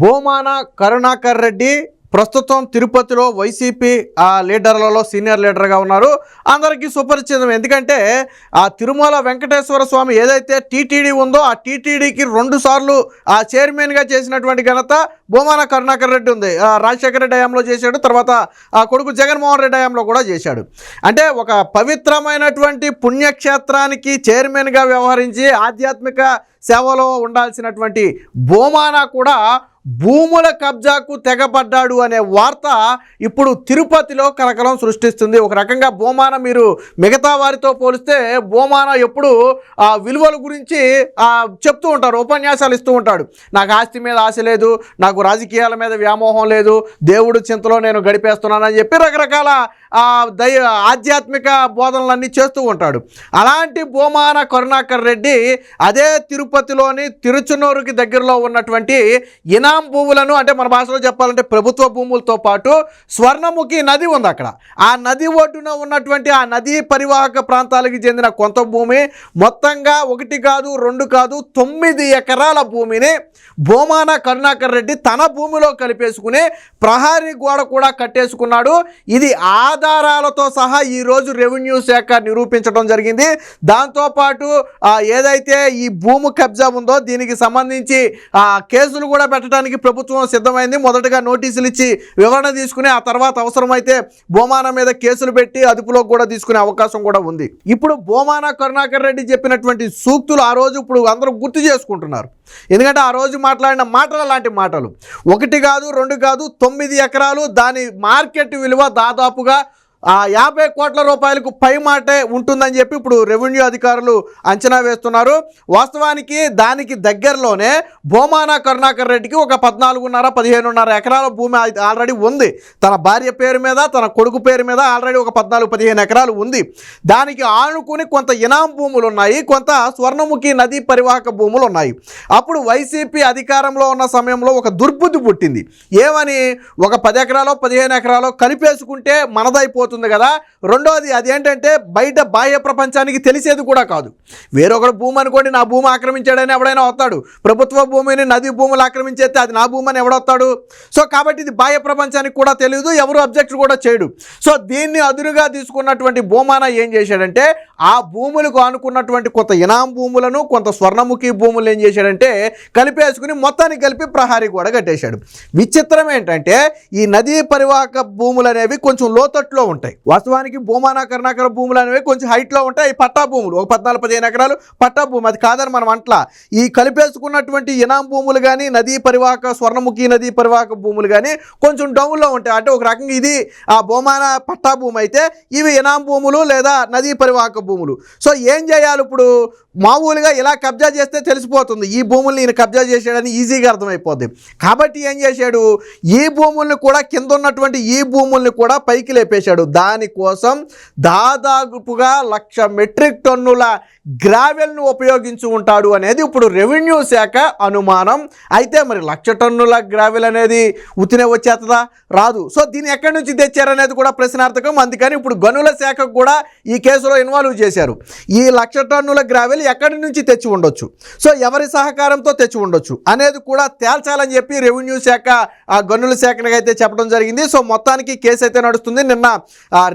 బోమాన కరుణాకర్ రెడ్డి ప్రస్తుతం తిరుపతిలో వైసీపీ ఆ లీడర్లలో సీనియర్ లీడర్గా ఉన్నారు. అందరికీ సుపరిచితం. ఎందుకంటే ఆ తిరుమల వెంకటేశ్వర స్వామి ఏదైతే టీటీడీ ఉందో ఆ టీటీడీకి రెండు సార్లు ఆ చైర్మన్గా చేసినటువంటి ఘనత భూమాన కరుణాకర్ రెడ్డి ఉంది. ఆ రాజశేఖర రెడ్డి హయాంలో చేశాడు తర్వాత ఆ కొడుకు జగన్మోహన్ రెడ్డి హయాంలో కూడా చేశాడు. అంటే ఒక పవిత్రమైనటువంటి పుణ్యక్షేత్రానికి చైర్మన్గా వ్యవహరించి ఆధ్యాత్మిక సేవలో ఉండాల్సినటువంటి భూమాన కూడా భూముల కబ్జాకు తెగబడ్డాడు అనే వార్త ఇప్పుడు తిరుపతిలో కలకలం సృష్టిస్తుంది. ఒక రకంగా బోమాన మీరు మిగతా వారితో పోలిస్తే బోమాన ఎప్పుడు ఆ విలువల గురించి చెప్తూ ఉంటారు ఉపన్యాసాలు ఇస్తూ ఉంటాడు. నాకు ఆస్తి మీద ఆశ లేదు నాకు రాజకీయాల మీద వ్యామోహం లేదు దేవుడు చింతలో నేను గడిపేస్తున్నానని చెప్పి రకరకాల దయ ఆధ్యాత్మిక బోధనలన్నీ చేస్తూ ఉంటాడు. అలాంటి భూమాన కరుణాకర్ రెడ్డి అదే తిరుపతిలోని తిరుచునూరుకి దగ్గరలో ఉన్నటువంటి ఇనాం భూములను అంటే మన భాషలో చెప్పాలంటే ప్రభుత్వ భూములతో పాటు స్వర్ణముఖి నది ఉంది అక్కడ. ఆ నది ఒడ్డున ఉన్నటువంటి ఆ నదీ పరివాహక ప్రాంతాలకు చెందిన కొంత భూమి మొత్తంగా ఒకటి కాదు రెండు కాదు తొమ్మిది ఎకరాల భూమిని భూమాన కరుణాకర్ రెడ్డి తన భూమిలో కలిపేసుకుని ప్రహారీ గోడ కూడా కట్టేసుకున్నాడు. ఇది ఆధారాలతో సహా ఈరోజు రెవెన్యూ శాఖ నిరూపించడం జరిగింది. దాంతోపాటు ఏదైతే ఈ భూమి కబ్జా ఉందో దీనికి సంబంధించి ఆ, కేసులు కూడా పెట్టడానికి ప్రభుత్వం సిద్ధమైంది. మొదటగా నోటీసులు ఇచ్చి వివరణ తీసుకుని ఆ తర్వాత అవసరమైతే బోమాన మీద కేసులు పెట్టి అదుపులోకి కూడా తీసుకునే అవకాశం కూడా ఉంది. ఇప్పుడు బోమాన కరుణాకర్ రెడ్డి చెప్పినటువంటి సూక్తులు ఆ రోజు ఇప్పుడు అందరూ గుర్తు చేసుకుంటున్నారు. ఎందుకంటే ఆ రోజు మాట్లాడిన మాటలు లాంటి మాటలు. ఒకటి కాదు రెండు కాదు తొమ్మిది ఎకరాలు దాని మార్కెట్ విలువ దాదాపుగా ఆ యాభై కోట్ల రూపాయలకు పై మాటే ఉంటుందని చెప్పి ఇప్పుడు రెవెన్యూ అధికారులు అంచనా వేస్తున్నారు. వాస్తవానికి దానికి దగ్గరలోనే బోమానా కరుణాకర్ రెడ్డికి ఒక పద్నాలుగున్నర పదిహేనున్నర ఎకరాల భూమి ఆల్రెడీ ఉంది. తన భార్య పేరు మీద తన కొడుకు పేరు మీద ఆల్రెడీ ఒక పద్నాలుగు పదిహేను ఎకరాలు ఉంది. దానికి ఆనుకుని కొంత ఇనాం భూములు ఉన్నాయి కొంత స్వర్ణముఖి నదీ పరివాహక భూములు ఉన్నాయి. అప్పుడు వైసీపీ అధికారంలో ఉన్న సమయంలో ఒక దుర్బుద్ధి పుట్టింది. ఏమని? ఒక పది ఎకరాలో పదిహేను ఎకరాలో కలిపేసుకుంటే మనదైపోతుంది. కదా. రెండోది అదేంటంటే బయట బాహ్య ప్రపంచానికి తెలిసేది కూడా కాదు. వేరొకడు భూమి అనుకోండి నా భూమి ఆక్రమించాడని ఎవడైనా వస్తాడు. ప్రభుత్వ భూమిని నది భూములు ఆక్రమించేస్తే అది నా భూమి అని ఎవడొస్తాడు సో కాబట్టి ఇది బాహ్య ప్రపంచానికి కూడా తెలియదు ఎవరు అబ్జెక్ట్ కూడా చేయడు. సో దీన్ని అదురుగా తీసుకున్నటువంటి భూమాన ఏం చేశాడంటే ఆ భూములకు ఆనుకున్నటువంటి కొంత ఇనాం భూములను కొంత స్వర్ణముఖి భూములు ఏం చేశాడంటే కలిపేసుకుని మొత్తాన్ని కలిపి ప్రహారీ కూడా కట్టేశాడు. విచిత్రం ఏంటంటే ఈ నదీ పరివాహక భూములు అనేవి కొంచెం లోతట్లో ఉంటాయి. ఉంటాయి. వాస్తవానికి భూమాన కర్ణాకర భూములు అనేవి కొంచెం హైట్లో ఉంటాయి. పట్టా భూములు ఒక పద్నాలుగు పదిహేను ఎకరాలు పట్టా భూమి. అది కాదని మనం అంట్లా. ఈ కలిపేసుకున్నటువంటి ఇనాం భూములు కానీ నదీ పరివాహక స్వర్ణముఖి నదీ పరివాహక భూములు కానీ కొంచెం డౌన్లో ఉంటాయి. అంటే ఒక రకంగా ఇది ఆ భూమాన పట్టా భూమి అయితే ఇవి ఇనాం భూములు లేదా నదీ పరివాహక భూములు. సో ఏం చేయాలి ఇప్పుడు? మామూలుగా ఇలా కబ్జా చేస్తే తెలిసిపోతుంది. ఈ భూముల్ని ఈయన కబ్జా చేశాడని ఈజీగా అర్థమైపోద్ది. కాబట్టి ఏం చేశాడు? ఈ భూముల్ని కూడా కింద ఉన్నటువంటి ఈ భూముల్ని కూడా పైకి లేపేశాడు. దానికోసం దాదాపుగా లక్ష మెట్రిక్ టన్నుల గ్రావెల్ను ఉపయోగించి ఉంటాడు అనేది ఇప్పుడు రెవెన్యూ శాఖ అనుమానం. అయితే మరి లక్ష టన్నుల గ్రావెల్ అనేది ఉతినే వచ్చేస్తుందా? రాదు. సో దీన్ని ఎక్కడి నుంచి తెచ్చారనేది కూడా ప్రశ్నార్థకం. అందుకని ఇప్పుడు గనుల శాఖకు కూడా ఈ కేసులో ఇన్వాల్వ్ చేశారు. ఈ లక్ష టన్నుల గ్రావెల్ ఎక్కడి నుంచి తెచ్చి ఉండొచ్చు? సో ఎవరి సహకారంతో తెచ్చి ఉండొచ్చు? అనేది కూడా తేల్చాలని చెప్పి రెవెన్యూ శాఖ ఆ గనుల శాఖకి అయితే చెప్పడం జరిగింది. సో మొత్తానికి కేసు అయితే నడుస్తుంది. నిన్న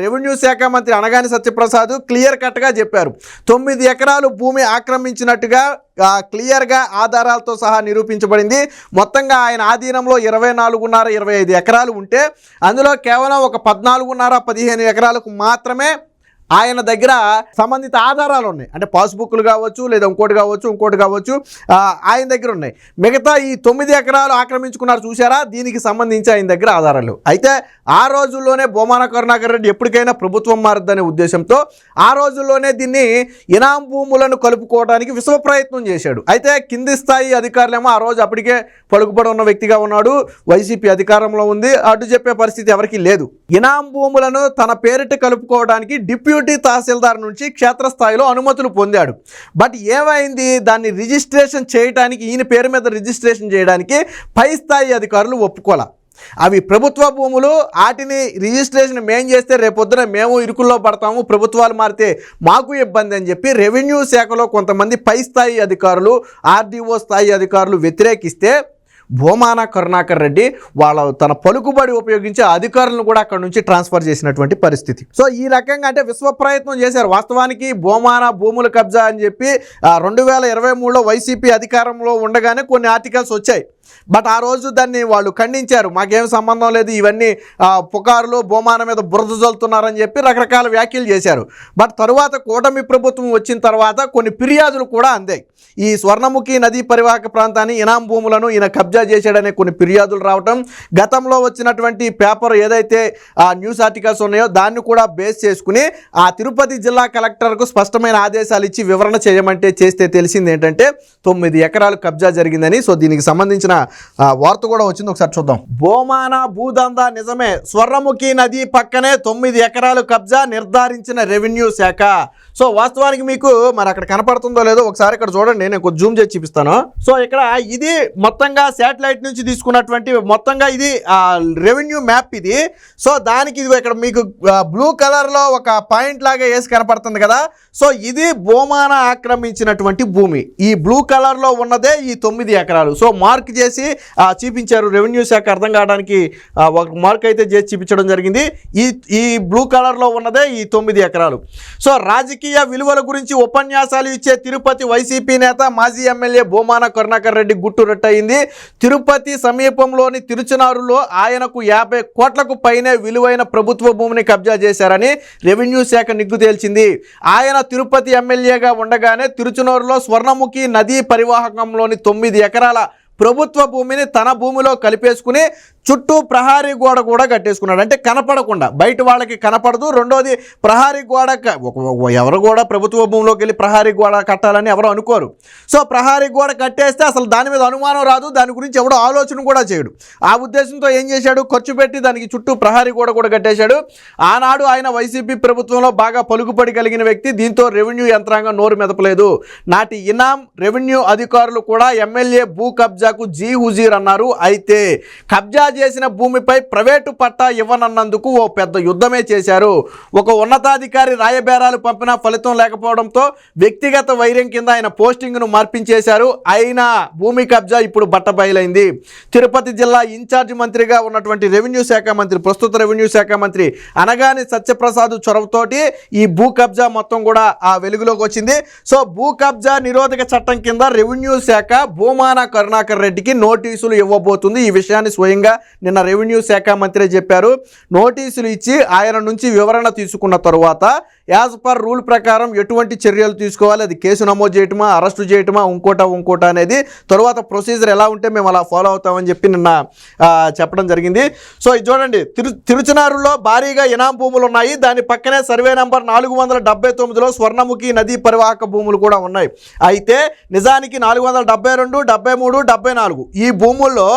రెవెన్యూ శాఖ మంత్రి అనగాని సత్యప్రసాద్ క్లియర్ కట్గా చెప్పారు. తొమ్మిది ఎకరాలు భూమి ఆక్రమించినట్టుగా క్లియర్గా ఆధారాలతో సహా నిరూపించబడింది. మొత్తంగా ఆయన ఆధీనంలో ఇరవై నాలుగున్నర ఇరవై ఐదు ఎకరాలు ఉంటే అందులో కేవలం ఒక పద్నాలుగున్నర పదిహేను ఎకరాలకు మాత్రమే ఆయన దగ్గర సంబంధిత ఆధారాలు ఉన్నాయి. అంటే పాస్బుక్లు కావచ్చు లేదా ఇంకోటి కావచ్చు ఇంకోటి కావచ్చు ఆయన దగ్గర ఉన్నాయి. మిగతా ఈ తొమ్మిది ఎకరాలు ఆక్రమించుకున్నారు చూసారా దీనికి సంబంధించి ఆయన దగ్గర ఆధారాలు. అయితే ఆ రోజుల్లోనే బొమాన కరుణాకర్ రెడ్డి ఎప్పటికైనా ప్రభుత్వం మారుద్దనే ఉద్దేశంతో ఆ రోజుల్లోనే దీన్ని ఇనాం భూములను కలుపుకోవడానికి విశ్వ ప్రయత్నం చేశాడు. అయితే కింది స్థాయి అధికారులేమో ఆ రోజు అప్పటికే పలుకుబడి ఉన్న వ్యక్తిగా ఉన్నాడు. వైసీపీ అధికారంలో ఉంది. అడ్డు చెప్పే పరిస్థితి ఎవరికీ లేదు. ఇనాం భూములను తన పేరిట కలుపుకోవడానికి డిప్యూటీ తహసీల్దార్ నుంచి క్షేత్రస్థాయిలో అనుమతులు పొందాడు. బట్ ఏమైంది? దాన్ని రిజిస్ట్రేషన్ చేయడానికి ఈయన పేరు మీద రిజిస్ట్రేషన్ చేయడానికి పై స్థాయి అధికారులు ఒప్పుకోలే. అవి ప్రభుత్వ భూములు వాటిని రిజిస్ట్రేషన్ మేం చేస్తే రేపొద్దున మేము ఇరుకుల్లో పడతాము ప్రభుత్వాలు మారితే మాకు ఇబ్బంది అని చెప్పి రెవెన్యూ శాఖలో కొంతమంది పై స్థాయి అధికారులు ఆర్డీఓ స్థాయి అధికారులు వ్యతిరేకిస్తే భూమాన కరుణాకర్ రెడ్డి వాళ్ళ తన పలుకుబడి ఉపయోగించి అధికారులను కూడా అక్కడ నుంచి ట్రాన్స్ఫర్ చేసినటువంటి పరిస్థితి. సో ఈ రకంగా అంటే విశ్వ ప్రయత్నం చేశారు. వాస్తవానికి భూమాన భూముల కబ్జా అని చెప్పి రెండు వేల ఇరవై మూడులో వైసీపీ అధికారంలో ఉండగానే కొన్ని ఆర్టికల్స్ వచ్చాయి. బట్ ఆ రోజు దాన్ని వాళ్ళు ఖండించారు. మాకేం సంబంధం లేదు ఇవన్నీ పుకారులు బోమాన మీద బురద జల్లుతున్నారని చెప్పి రకరకాల వ్యాఖ్యలు చేశారు. బట్ తరువాత కూటమి ప్రభుత్వం వచ్చిన తర్వాత కొన్ని ఫిర్యాదులు కూడా అందాయి. ఈ స్వర్ణముఖి నదీ పరివాహక ప్రాంతాన్ని ఇనాం భూములను ఈయన కబ్జా చేశాడనే కొన్ని ఫిర్యాదులు రావటం గతంలో వచ్చినటువంటి పేపర్ ఏదైతే ఆ న్యూస్ ఆర్టికల్స్ ఉన్నాయో దాన్ని కూడా బేస్ చేసుకుని ఆ తిరుపతి జిల్లా కలెక్టర్కు స్పష్టమైన ఆదేశాలు ఇచ్చి వివరణ చేయమంటే చేస్తే తెలిసింది ఏంటంటే తొమ్మిది ఎకరాలు కబ్జా జరిగిందని. సో దీనికి సంబంధించిన వార్త కూడా వచ్చింది ఒకసారి చూద్దాం. బోమాన భూదందా నిజమే. స్వర్ణముఖి నది పక్కనే తొమ్మిది ఎకరాలు కబ్జా నిర్ధారించిన రెవెన్యూ శాఖ. సో వాస్తవానికి మీకు మరి అక్కడ కనపడుతుందో లేదో ఒకసారి ఇక్కడ చూడండి నేను కొంచెం జూమ్ చేసి చూపిస్తాను. సో ఇక్కడ ఇది మొత్తంగా శాటిలైట్ నుంచి తీసుకున్నటువంటి మొత్తంగా ఇది రెవెన్యూ మ్యాప్ ఇది. సో దానికి ఇది ఇక్కడ మీకు బ్లూ కలర్లో ఒక పాయింట్ లాగా వేసి కనపడుతుంది కదా. సో ఇది బోమాన ఆక్రమించినటువంటి భూమి. ఈ బ్లూ కలర్లో ఉన్నదే ఈ తొమ్మిది ఎకరాలు. సో మార్క్ చేసి చేసి చూపించారు రెవెన్యూ శాఖ అర్థం కావడానికి ఒక మార్క్ అయితే చేసి చూపించడం జరిగింది. ఈ ఈ బ్లూ కలర్లో ఉన్నదే ఈ తొమ్మిది ఎకరాలు. సో రాజకీయ విలువల గురించి ఉపన్యాసాలు ఇచ్చే తిరుపతి వైసీపీ నేత మాజీ ఎమ్మెల్యే భూమాన కరుణాకర్ రెడ్డి గుట్టు రట్టయింది. తిరుపతి సమీపంలోని తిరుచునారులో ఆయనకు యాభై కోట్లకు పైనే విలువైన ప్రభుత్వ భూమిని కబ్జా చేశారని రెవెన్యూ శాఖ నిగ్గు తేల్చింది. ఆయన తిరుపతి ఎమ్మెల్యేగా ఉండగానే తిరుచునూరులో స్వర్ణముఖి నదీ పరివాహకంలోని తొమ్మిది ఎకరాల ప్రభుత్వ భూమిని తన భూమిలో కలిపేసుకుని చుట్టూ ప్రహారీ గోడ కూడా కట్టేసుకున్నాడు. అంటే కనపడకుండా బయట వాళ్ళకి కనపడదు. రెండోది ప్రహారీ గోడ ఎవరు కూడా ప్రభుత్వ భూమిలోకి వెళ్ళి ప్రహారీ గోడ కట్టాలని ఎవరు అనుకోరు. సో ప్రహారీ గోడ కట్టేస్తే అసలు దాని మీద అనుమానం రాదు. దాని గురించి ఎవడో ఆలోచన కూడా చేయడు. ఆ ఉద్దేశంతో ఏం చేశాడు? ఖర్చు పెట్టి దానికి చుట్టూ ప్రహారీ గోడ కూడా కట్టేశాడు. ఆనాడు ఆయన వైసీపీ ప్రభుత్వంలో బాగా పలుకుబడి కలిగిన వ్యక్తి. దీంతో రెవెన్యూ యంత్రాంగం నోరు మెదపలేదు. నాటి ఇనాం రెవెన్యూ అధికారులు కూడా ఎమ్మెల్యే భూ కబ్జాకు జీ హుజీర్ అన్నారు. అయితే కబ్జా చేసిన భూమిపై ప్రైవేటు పట్టా ఇవ్వనన్నందుకు ఓ పెద్ద యుద్ధమే చేశారు. ఒక ఉన్నతాధికారి రాయబేరాలు పంపినా ఫలితం లేకపోవడంతో వ్యక్తిగత వైర్యం కింద ఆయన పోస్టింగ్ను మార్పించేశారు. అయినా భూమి కబ్జా ఇప్పుడు బట్టబయలైంది. తిరుపతి జిల్లా ఇన్ఛార్జ్ మంత్రిగా ఉన్నటువంటి రెవెన్యూ శాఖ మంత్రి ప్రస్తుత రెవెన్యూ శాఖ మంత్రి అనగాని సత్యప్రసాద్ చొరవతోటి ఈ భూ కబ్జా మొత్తం కూడా ఆ వెలుగులోకి వచ్చింది. సో భూ కబ్జా నిరోధక చట్టం కింద రెవెన్యూ శాఖ భూమాన కరుణాకర్ రెడ్డికి నోటీసులు ఇవ్వబోతుంది. ఈ విషయాన్ని స్వయంగా నిన్న రెవెన్యూ శాఖ మంత్రి చెప్పారు. నోటీసులు ఇచ్చి ఆయన నుంచి వివరణ తీసుకున్న తరువాత యాజ్ పర్ రూల్ ప్రకారం ఎటువంటి చర్యలు తీసుకోవాలి? అది కేసు నమోదు చేయటమా అరెస్టు చేయటమా ఇంకోట ఇంకోట అనేది తరువాత ప్రొసీజర్ ఎలా ఉంటే మేము అలా ఫాలో అవుతామని చెప్పి నిన్న చెప్పడం జరిగింది. సో ఇది చూడండి. తిరు తిరుచనారులో భారీగా ఇనాం భూములు ఉన్నాయి. దాని పక్కనే సర్వే నంబర్ నాలుగు వందల డెబ్బై తొమ్మిదిలో స్వర్ణముఖి నదీ పరివాహక భూములు కూడా ఉన్నాయి. అయితే నిజానికి నాలుగు వందల డెబ్బై రెండు డెబ్బై మూడు డెబ్బై నాలుగు. ఈ భూముల్లో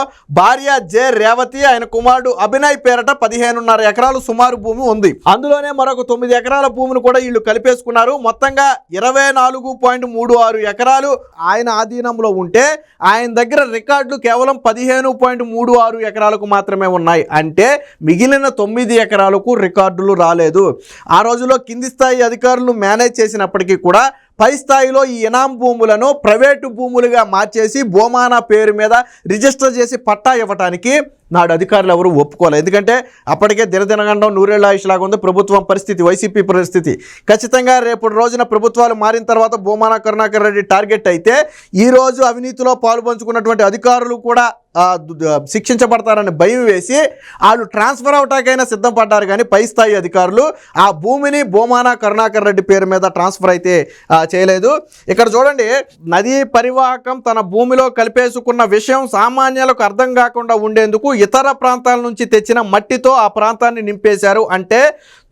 భార్య జె రేవతి ఆయన కుమారుడు అభినయ్ పేరట పదిహేనున్నర ఎకరాలు సుమారు భూమి ఉంది. అందులోనే మరొక తొమ్మిది ఎకరాల భూమిని కూడా వీళ్ళు కలిపేసుకున్నారు. మొత్తంగా ఇరవై నాలుగు పాయింట్ మూడు ఆరు ఎకరాలు ఆయన ఆధీనంలో ఉంటే ఆయన దగ్గర రికార్డులు కేవలం పదిహేను పాయింట్ మూడు ఆరు ఎకరాలకు మాత్రమే ఉన్నాయి. అంటే మిగిలిన తొమ్మిది ఎకరాలకు రికార్డులు రాలేదు. ఆ రోజులో కింది స్థాయి అధికారులు మేనేజ్ చేసినప్పటికీ కూడా పై స్థాయిలో ఈ ఇనాం భూములను ప్రైవేటు భూములుగా మార్చేసి బోమానా పేరు మీద రిజిస్టర్ చేసి పట్టా ఇవ్వటానికి నాడు అధికారులు ఎవరు ఒప్పుకోలేదు ఎందుకంటే అప్పటికే దినదినగండం నూరేళ్ళ ఆయుష్ లాగా ఉంది. ప్రభుత్వం పరిస్థితి వైసీపీ పరిస్థితి. ఖచ్చితంగా రేపు రోజున ప్రభుత్వాలు మారిన తర్వాత భూమానా కరుణాకర్ రెడ్డి టార్గెట్ అయితే ఈ రోజు అవినీతిలో పాల్పంచుకున్నటువంటి అధికారులు కూడా శిక్షించబడతారని భయం వేసి వాళ్ళు ట్రాన్స్ఫర్ అవటాకైనా సిద్ధం పడ్డారు. కానీ పై స్థాయి అధికారులు ఆ భూమిని భూమానా కరుణాకర్ రెడ్డి పేరు మీద ట్రాన్స్ఫర్ అయితే చేయలేదు. ఇక్కడ చూడండి నదీ పరివాహకం తన భూమిలో కలిపేసుకున్న విషయం సామాన్యులకు అర్థం కాకుండా ఉండేందుకు ఇతర ప్రాంతాల నుంచి తెచ్చిన మట్టితో ఆ ప్రాంతాన్ని నింపేశారు. అంటే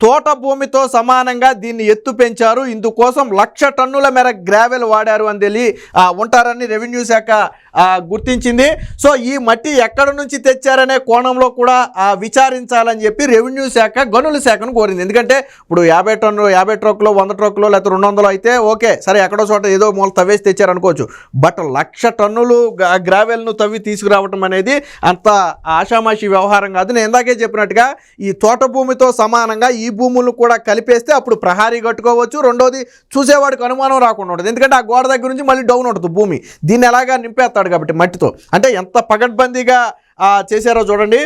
తోట భూమితో సమానంగా దీన్ని ఎత్తు పెంచారు. ఇందుకోసం లక్ష టన్నుల మేర గ్రావెల్ వాడారు అని తెలియ ఉంటారని రెవెన్యూ శాఖ గుర్తించింది. సో ఈ మట్టి ఎక్కడ నుంచి తెచ్చారనే కోణంలో కూడా విచారించాలని చెప్పి రెవెన్యూ శాఖ గనుల శాఖను కోరింది. ఎందుకంటే ఇప్పుడు యాభై టన్నులు యాభై ట్రక్కులు వంద ట్రక్కులు లేకపోతే రెండు వందలు అయితే ఓకే సరే ఎక్కడో చోట ఏదో మూల తవ్వేసి తెచ్చారనుకోవచ్చు. బట్ లక్ష టన్నులు గ్రావెల్ను తవ్వి తీసుకురావటం అనేది అంత ఆషామాషి వ్యవహారం కాదు. నేను ఇందాకే చెప్పినట్టుగా ఈ తోట భూమితో సమానంగా ఈ భూములను కూడా కలిపేస్తే అప్పుడు ప్రహారీ కట్టుకోవచ్చు. రెండోది చూసేవాడికి అనుమానం రాకుండా ఉంటుంది ఎందుకంటే ఆ గోడ దగ్గర నుంచి మళ్ళీ డౌన్ ఉంటుంది భూమి. దీన్ని ఎలాగా నింపేస్తాడు కాబట్టి మట్టితో. అంటే ఎంత పగడ్బందీగా చేశారో చూడండి.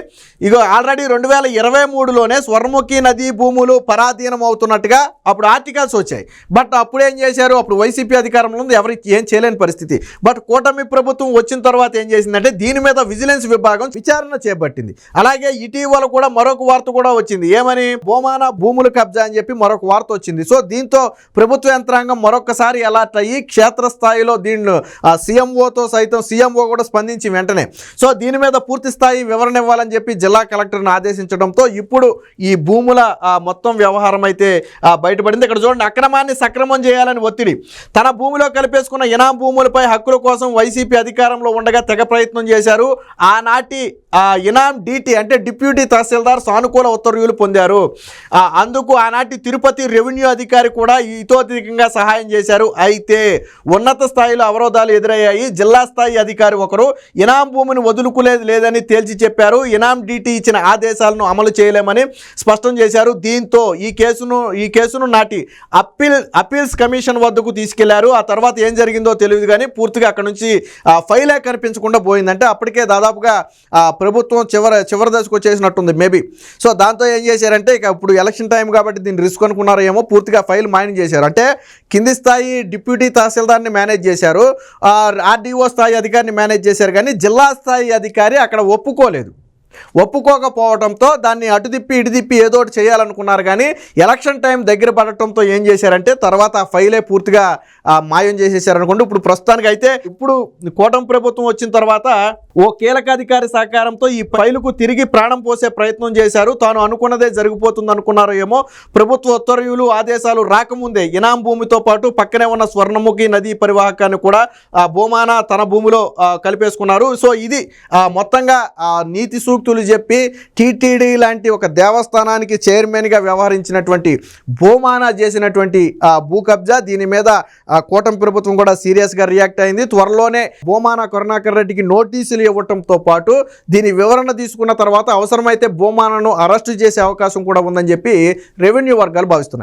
ఇగో ఆల్రెడీ రెండు వేల ఇరవై మూడులోనే స్వర్ణముఖి నదీ భూములు పరాధీనం అవుతున్నట్టుగా అప్పుడు ఆర్టికల్స్ వచ్చాయి. బట్ అప్పుడు ఏం చేశారు? అప్పుడు వైసీపీ అధికారంలో ఉంది. ఎవరికి ఏం చేయలేని పరిస్థితి. బట్ కూటమి ప్రభుత్వం వచ్చిన తర్వాత ఏం చేసిందంటే దీని మీద విజిలెన్స్ విభాగం విచారణ చేపట్టింది. అలాగే ఇటీవల కూడా మరొక వార్త కూడా వచ్చింది. ఏమని? బోమాన భూములు కబ్జా అని చెప్పి మరొక వార్త వచ్చింది. సో దీంతో ప్రభుత్వ యంత్రాంగం మరొకసారి అలర్ట్ అయ్యి క్షేత్రస్థాయిలో దీన్ని సీఎంఓతో సైతం సీఎంఓ కూడా స్పందించి వెంటనే. సో దీని మీద పూర్తి స్థాయి వివరణ ఇవ్వాలని చెప్పి జిల్లా కలెక్టర్ను ఆదేశించడంతో ఇప్పుడు ఈ భూముల మొత్తం వ్యవహారం అయితే బయటపడింది. ఇక్కడ చూడండి అక్రమాన్ని సక్రమం చేయాలని ఒత్తిడి. తన భూమిలో కలిపేసుకున్న ఇనాం భూములపై హక్కుల కోసం వైసీపీ అధికారంలో ఉండగా తెగ ప్రయత్నం చేశారు. ఆనాటి ఇనాం డిటి అంటే డిప్యూటీ తహసీల్దార్ సానుకూల ఉత్తర్వులు పొందారు. అందుకు ఆనాటి తిరుపతి రెవెన్యూ అధికారి కూడా ఇతోధికంగా సహాయం చేశారు. అయితే ఉన్నత స్థాయిలో అవరోధాలు ఎదురయ్యాయి. జిల్లా స్థాయి అధికారి ఒకరు ఇనాం భూమిని వదులుకులేదు లేదని తేల్చి చెప్పారు. ఇనాం డిటి ఇచ్చిన ఆదేశాలను అమలు చేయలేమని స్పష్టం చేశారు. దీంతో ఈ కేసును ఈ కేసును నాటి అప్పీల్ అప్పీల్స్ కమిషన్ వద్దకు తీసుకెళ్ళారు. ఆ తర్వాత ఏం జరిగిందో తెలియదు కానీ పూర్తిగా అక్కడ నుంచి ఫైలే కనిపించకుండా పోయిందంటే అప్పటికే దాదాపుగా ప్రభుత్వం చివరి చివరి దశకు వచ్చేసినట్టుంది మేబీ. సో దాంతో ఏం చేశారంటే ఇక ఇప్పుడు ఎలక్షన్ టైం కాబట్టి దీన్ని రిస్క్ అనుకున్నారో ఏమో పూర్తిగా ఫైల్ మైనింగ్ చేశారు. అంటే కింది స్థాయి డిప్యూటీ తహసీల్దార్ని మేనేజ్ చేశారు. ఆర్డీఓ స్థాయి అధికారిని మేనేజ్ చేశారు కానీ జిల్లా స్థాయి అధికారి అక్కడ ఒప్పుకోలేదు. ఒప్పుకోకపోవడంతో దాన్ని అటు తిప్పి ఇటు తిప్పి ఏదో ఒకటి చేయాలనుకున్నారు కానీ ఎలక్షన్ టైం దగ్గర పడటంతో ఏం చేశారంటే తర్వాత ఆ ఫైలే పూర్తిగా మాయం చేసేసారనుకోండి. ఇప్పుడు ప్రస్తుతానికి అయితే ఇప్పుడు కూటమి ప్రభుత్వం వచ్చిన తర్వాత ఓ కీలక అధికారి సహకారంతో ఈ ఫైలుకు తిరిగి ప్రాణం పోసే ప్రయత్నం చేశారు. తాను అనుకున్నదే జరిగిపోతుంది అనుకున్నారో ఏమో ప్రభుత్వ ఉత్తర్వులు ఆదేశాలు రాకముందే ఇనాం భూమితో పాటు పక్కనే ఉన్న స్వర్ణముఖి నదీ పరివాహకాన్ని కూడా భూమాన తన భూమిలో కలిపేసుకున్నారు. సో ఇది మొత్తంగా నీతి నీతి సూక్తులు చెప్పి టీటీడీ లాంటి ఒక దేవస్థానానికి చైర్మన్గా వ్యవహరించినటువంటి భూమాన చేసినటువంటి ఆ, భూ కబ్జా దీని మీద ఆ, కూటమి ప్రభుత్వం కూడా సీరియస్గా రియాక్ట్ అయింది. త్వరలోనే భూమానా కరుణాకర్ రెడ్డికి నోటీసులు ఇవ్వటంతో పాటు దీని వివరణ తీసుకున్న తర్వాత అవసరమైతే భూమానను అరెస్టు చేసే అవకాశం కూడా ఉందని చెప్పి రెవెన్యూ వర్గాలు భావిస్తున్నాయి.